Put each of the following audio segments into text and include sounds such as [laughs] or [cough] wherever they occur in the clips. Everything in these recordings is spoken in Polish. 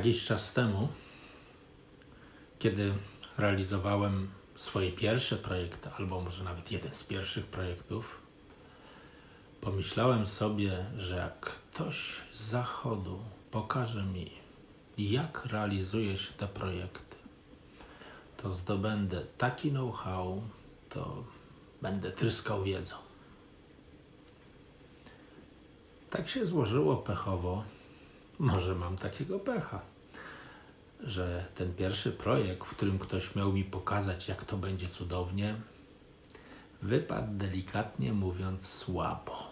Jakiś czas temu, kiedy realizowałem swoje pierwsze projekty, albo może nawet jeden z pierwszych projektów, pomyślałem sobie, że jak ktoś z zachodu pokaże mi, jak realizuje się te projekty, to zdobędę taki know-how, to będę tryskał wiedzą. Tak się złożyło pechowo, może mam takiego pecha, że ten pierwszy projekt, w którym ktoś miał mi pokazać, jak to będzie cudownie, wypadł delikatnie mówiąc słabo.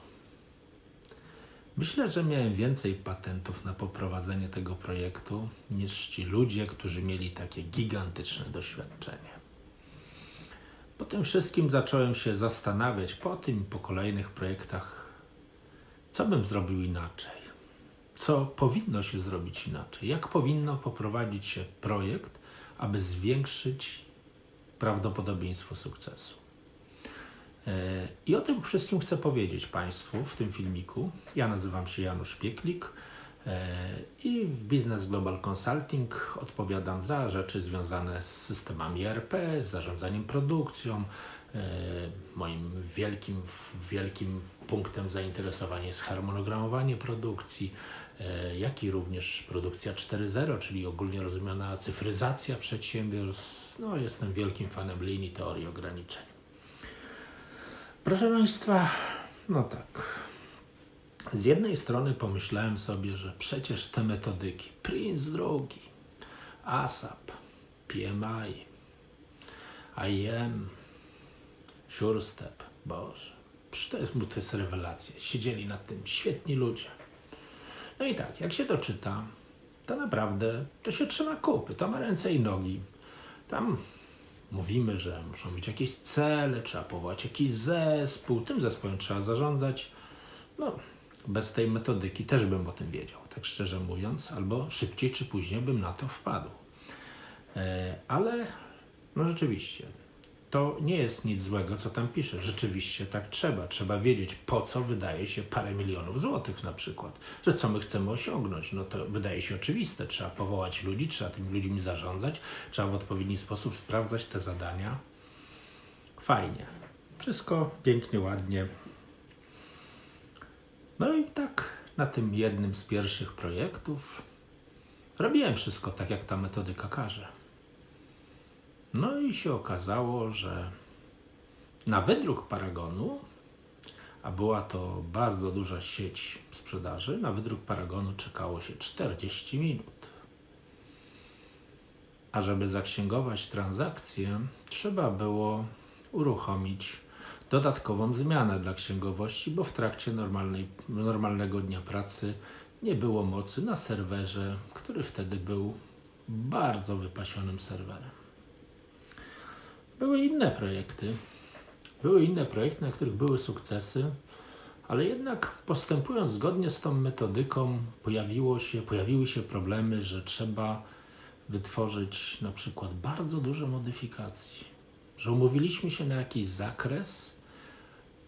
Myślę, że miałem więcej patentów na poprowadzenie tego projektu niż ci ludzie, którzy mieli takie gigantyczne doświadczenie. Po tym wszystkim zacząłem się zastanawiać po tym i po kolejnych projektach, co bym zrobił inaczej co powinno się zrobić inaczej, jak powinno poprowadzić się projekt, aby zwiększyć prawdopodobieństwo sukcesu. E, I o tym wszystkim chcę powiedzieć Państwu w tym filmiku. Ja nazywam się Janusz Pieklik e, i w Business Global Consulting odpowiadam za rzeczy związane z systemami ERP, z zarządzaniem produkcją. E, moim wielkim, wielkim punktem zainteresowania jest harmonogramowanie produkcji, jak i również produkcja 4.0, czyli ogólnie rozumiana cyfryzacja przedsiębiorstw. No, jestem wielkim fanem linii teorii ograniczeń. Proszę Państwa, no tak. Z jednej strony pomyślałem sobie, że przecież te metodyki, Prince drugi, ASAP, PMI, IM, SureStep, Boże, to jest, to jest rewelacja. Siedzieli nad tym świetni ludzie. No i tak, jak się to czyta, to naprawdę to się trzyma kupy, to ma ręce i nogi. Tam mówimy, że muszą być jakieś cele, trzeba powołać jakiś zespół, tym zespołem trzeba zarządzać. No, bez tej metodyki też bym o tym wiedział, tak szczerze mówiąc, albo szybciej czy później bym na to wpadł. E, ale, no rzeczywiście, to nie jest nic złego, co tam pisze. Rzeczywiście tak trzeba. Trzeba wiedzieć, po co wydaje się parę milionów złotych na przykład. Że co my chcemy osiągnąć. No to wydaje się oczywiste. Trzeba powołać ludzi, trzeba tymi ludźmi zarządzać, trzeba w odpowiedni sposób sprawdzać te zadania. Fajnie. Wszystko pięknie, ładnie. No i tak na tym jednym z pierwszych projektów robiłem wszystko tak, jak ta metodyka każe. No i się okazało, że na wydruk Paragonu, a była to bardzo duża sieć sprzedaży, na wydruk Paragonu czekało się 40 minut. A żeby zaksięgować transakcję, trzeba było uruchomić dodatkową zmianę dla księgowości, bo w trakcie normalnej, normalnego dnia pracy nie było mocy na serwerze, który wtedy był bardzo wypasionym serwerem. Były inne projekty, były inne projekty, na których były sukcesy, ale jednak postępując zgodnie z tą metodyką, pojawiło się, pojawiły się problemy, że trzeba wytworzyć na przykład bardzo dużo modyfikacji, że umówiliśmy się na jakiś zakres,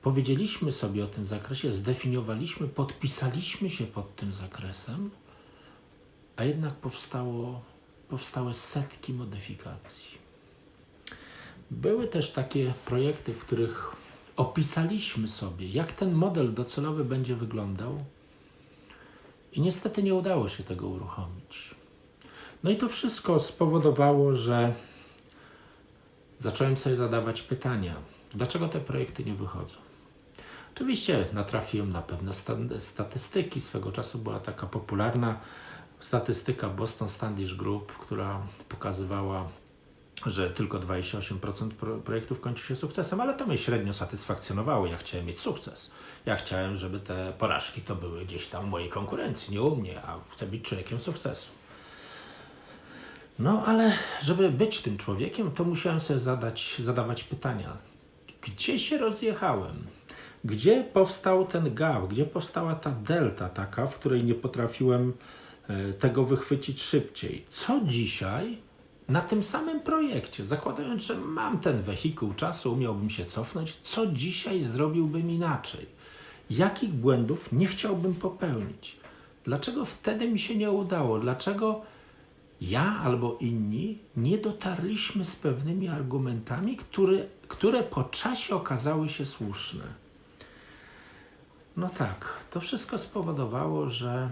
powiedzieliśmy sobie o tym zakresie, zdefiniowaliśmy, podpisaliśmy się pod tym zakresem, a jednak powstało, powstały setki modyfikacji. Były też takie projekty, w których opisaliśmy sobie, jak ten model docelowy będzie wyglądał, i niestety nie udało się tego uruchomić. No i to wszystko spowodowało, że zacząłem sobie zadawać pytania, dlaczego te projekty nie wychodzą. Oczywiście natrafiłem na pewne statystyki. Swego czasu była taka popularna statystyka Boston Standish Group, która pokazywała że tylko 28% projektów kończy się sukcesem, ale to mnie średnio satysfakcjonowało. Ja chciałem mieć sukces. Ja chciałem, żeby te porażki to były gdzieś tam mojej konkurencji, nie u mnie, a chcę być człowiekiem sukcesu. No ale żeby być tym człowiekiem, to musiałem sobie zadać, zadawać pytania. Gdzie się rozjechałem? Gdzie powstał ten gap? Gdzie powstała ta delta taka, w której nie potrafiłem e, tego wychwycić szybciej? Co dzisiaj na tym samym projekcie, zakładając, że mam ten wehikuł czasu, umiałbym się cofnąć, co dzisiaj zrobiłbym inaczej? Jakich błędów nie chciałbym popełnić? Dlaczego wtedy mi się nie udało? Dlaczego ja albo inni nie dotarliśmy z pewnymi argumentami, które, które po czasie okazały się słuszne. No tak, to wszystko spowodowało, że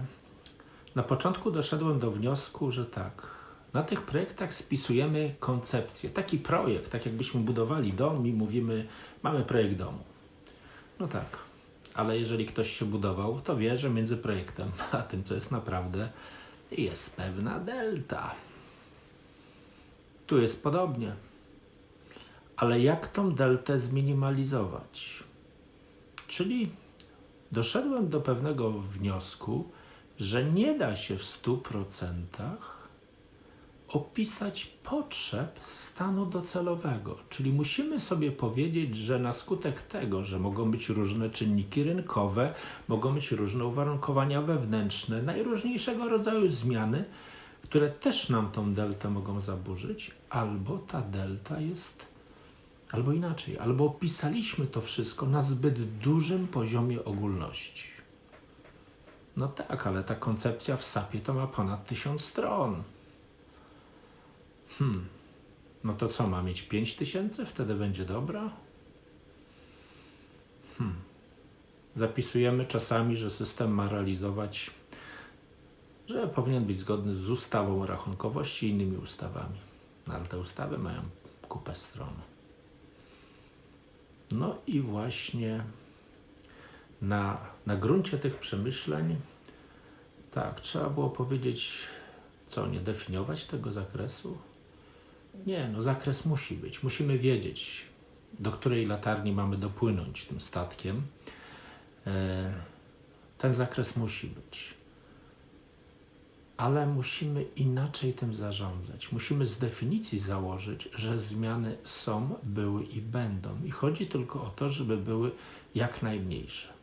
na początku doszedłem do wniosku, że tak, na tych projektach spisujemy koncepcję. Taki projekt, tak jakbyśmy budowali dom i mówimy, mamy projekt domu. No tak, ale jeżeli ktoś się budował, to wie, że między projektem [laughs] a tym, co jest naprawdę, jest pewna delta. Tu jest podobnie. Ale jak tą deltę zminimalizować? Czyli doszedłem do pewnego wniosku, że nie da się w 100% opisać potrzeb stanu docelowego. Czyli musimy sobie powiedzieć, że na skutek tego, że mogą być różne czynniki rynkowe, mogą być różne uwarunkowania wewnętrzne, najróżniejszego rodzaju zmiany, które też nam tą deltę mogą zaburzyć, albo ta delta jest, albo inaczej, albo opisaliśmy to wszystko na zbyt dużym poziomie ogólności. No tak, ale ta koncepcja w SAP-ie to ma ponad tysiąc stron. Hmm. No to co, ma mieć 5 tysięcy? Wtedy będzie dobra? Hmm. Zapisujemy czasami, że system ma realizować, że powinien być zgodny z ustawą o rachunkowości i innymi ustawami. No, ale te ustawy mają kupę stron. No i właśnie na, na gruncie tych przemyśleń, tak, trzeba było powiedzieć, co, nie definiować tego zakresu? Nie, no zakres musi być. Musimy wiedzieć, do której latarni mamy dopłynąć tym statkiem. E, ten zakres musi być. Ale musimy inaczej tym zarządzać. Musimy z definicji założyć, że zmiany są, były i będą. I chodzi tylko o to, żeby były jak najmniejsze.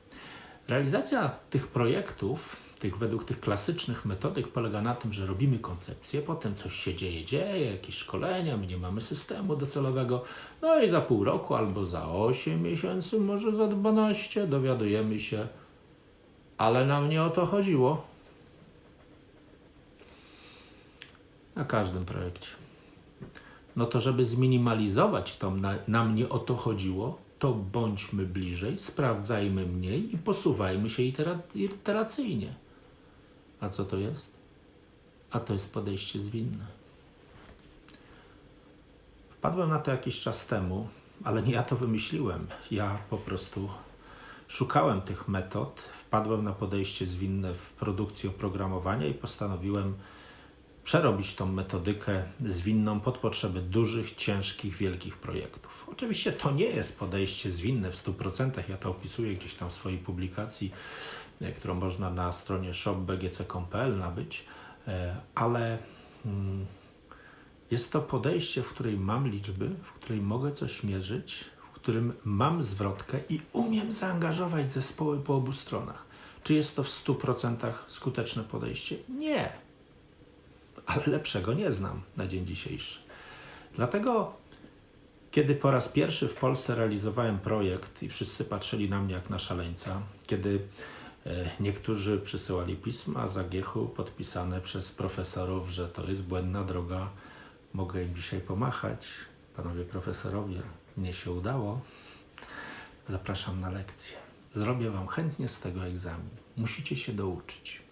Realizacja tych projektów tych, według tych klasycznych metodyk polega na tym, że robimy koncepcję, potem coś się dzieje, dzieje, jakieś szkolenia, my nie mamy systemu docelowego, no i za pół roku albo za 8 miesięcy, może za 12 dowiadujemy się, ale nam nie o to chodziło. Na każdym projekcie. No to, żeby zminimalizować to, na, nam nie o to chodziło, to bądźmy bliżej, sprawdzajmy mniej i posuwajmy się iteracyjnie. A co to jest? A to jest podejście zwinne. Wpadłem na to jakiś czas temu, ale nie ja to wymyśliłem. Ja po prostu szukałem tych metod, wpadłem na podejście zwinne w produkcji oprogramowania i postanowiłem przerobić tą metodykę zwinną pod potrzeby dużych, ciężkich, wielkich projektów. Oczywiście to nie jest podejście zwinne w 100%, ja to opisuję gdzieś tam w swojej publikacji którą można na stronie shopbgc.pl nabyć, e, ale mm, jest to podejście, w której mam liczby, w której mogę coś mierzyć, w którym mam zwrotkę i umiem zaangażować zespoły po obu stronach. Czy jest to w 100% skuteczne podejście? Nie. Ale lepszego nie znam na dzień dzisiejszy. Dlatego, kiedy po raz pierwszy w Polsce realizowałem projekt i wszyscy patrzyli na mnie jak na szaleńca, kiedy E, niektórzy przysyłali pisma Zagiechu podpisane przez profesorów, że to jest błędna droga. Mogę im dzisiaj pomachać. Panowie profesorowie, mnie się udało. Zapraszam na lekcję. Zrobię Wam chętnie z tego egzamin. Musicie się douczyć.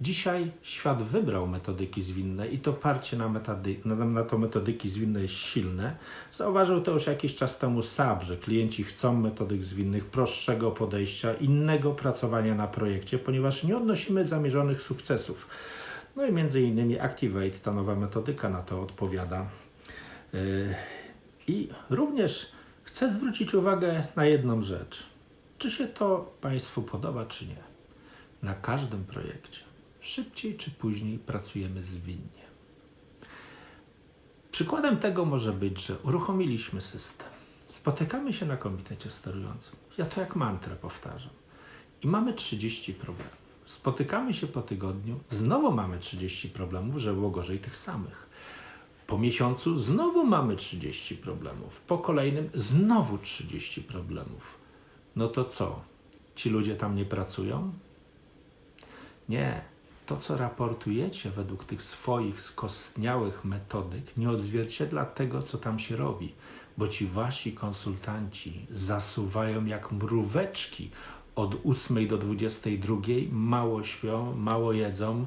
Dzisiaj świat wybrał metodyki zwinne i to parcie na, metody, na, na to metodyki zwinne jest silne. Zauważył to już jakiś czas temu SAP, że klienci chcą metodyk zwinnych, prostszego podejścia, innego pracowania na projekcie, ponieważ nie odnosimy zamierzonych sukcesów. No i między innymi Activate, ta nowa metodyka na to odpowiada. Yy, I również chcę zwrócić uwagę na jedną rzecz. Czy się to Państwu podoba, czy nie? Na każdym projekcie szybciej czy później pracujemy zwinnie. Przykładem tego może być, że uruchomiliśmy system. Spotykamy się na komitecie sterującym. Ja to jak mantrę powtarzam. I mamy 30 problemów. Spotykamy się po tygodniu, znowu mamy 30 problemów, że było gorzej tych samych. Po miesiącu znowu mamy 30 problemów. Po kolejnym znowu 30 problemów. No to co? Ci ludzie tam nie pracują? Nie, to, co raportujecie według tych swoich skostniałych metodyk, nie odzwierciedla tego, co tam się robi, bo ci wasi konsultanci zasuwają jak mróweczki od 8 do 22, mało śpią, mało jedzą,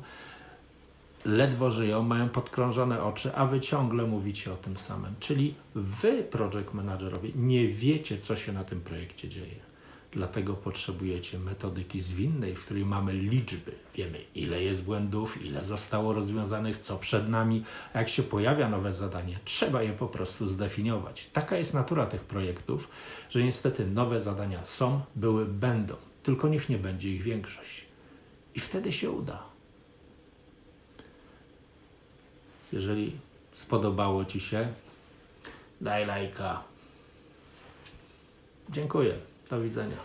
ledwo żyją, mają podkrążone oczy, a wy ciągle mówicie o tym samym. Czyli wy, project managerowie, nie wiecie, co się na tym projekcie dzieje. Dlatego potrzebujecie metodyki zwinnej, w której mamy liczby. Wiemy, ile jest błędów, ile zostało rozwiązanych, co przed nami. A jak się pojawia nowe zadanie, trzeba je po prostu zdefiniować. Taka jest natura tych projektów, że niestety nowe zadania są, były, będą. Tylko niech nie będzie ich większość. I wtedy się uda. Jeżeli spodobało Ci się, daj lajka. Dziękuję. Do widzenia.